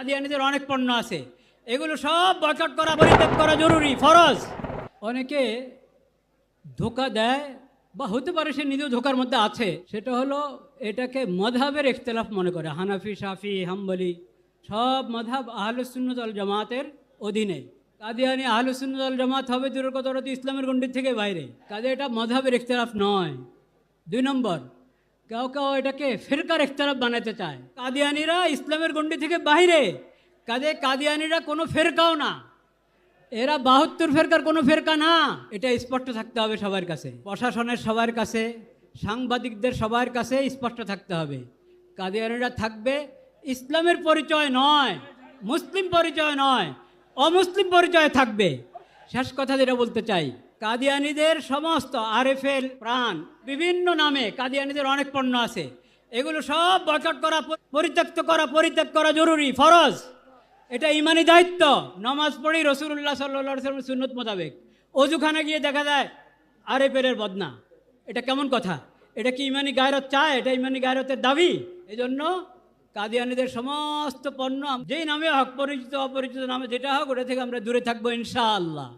কাদিয়ানিদের অনেক পণ্য আছে। এগুলো সব বয়কট করা, পরিত্যাগ করা জরুরি, ফরজ। অনেকে ধোকা দেয়, বা হতে পারে সে নিজেও ধোকার মধ্যে আছে। সেটা হলো এটাকে মধাবের ইখতলাফ মনে করে, হানাফি, শাফি, হাম্বলি, সব মধাব আহলুসুন্নতল জামাতের অধীনে। কাদিয়ানি আহলুসুন্নতল জামাত হবে দূরের কথা ইসলামের গণ্ডির থেকে বাইরে। কাজে এটা মধাবের ইখতলাফ নয়। দুই নম্বর কেউ কেউ এটাকে ফেরকার ইখতলাফ বানাতে চায়। কাদিয়ানিরা ইসলামের গণ্ডি থেকে বাইরে কাজে কাদিয়ানিরা কোনো ফেরকাও না। এরা বাহাত্তর ফেরকার কোনো ফেরকা না। এটা স্পষ্ট থাকতে হবে সবার কাছে। প্রশাসনের সবার কাছে, সাংবাদিকদের সবার কাছে স্পষ্ট থাকতে হবে। কাদিয়ানিরা থাকবে ইসলামের পরিচয় নয়, মুসলিম পরিচয় নয়, অমুসলিম পরিচয় থাকবে। শেষ কথা যেটা বলতে চাই কাদিয়ানিদের সমস্ত আরএফএল প্রাণ বিভিন্ন নামে কাদিয়ানিদের অনেক পণ্য আছে। এগুলো সব বয়কট করা, পরিত্যক্ত করা, পরিত্যাগ করা জরুরি, ফরজ। এটা ইমানি দায়িত্ব। নমাজ পড়ি রসুল্লাহ সাল্লা সুন্নত মোতাবেক। অজুখানে গিয়ে দেখা যায় আরে পেরের বদনা। এটা কেমন কথা? এটা কি ইমানি গায়রত চায়? এটা ইমানি গায়রতের দাবি? এই জন্য কাদিয়ানিদের সমস্ত পণ্য, যেই নামে হক, পরিচিত, অপরিচিত নামে যেটা হোক, ওটা থেকে আমরা দূরে থাকব ইনশাআল্লাহ।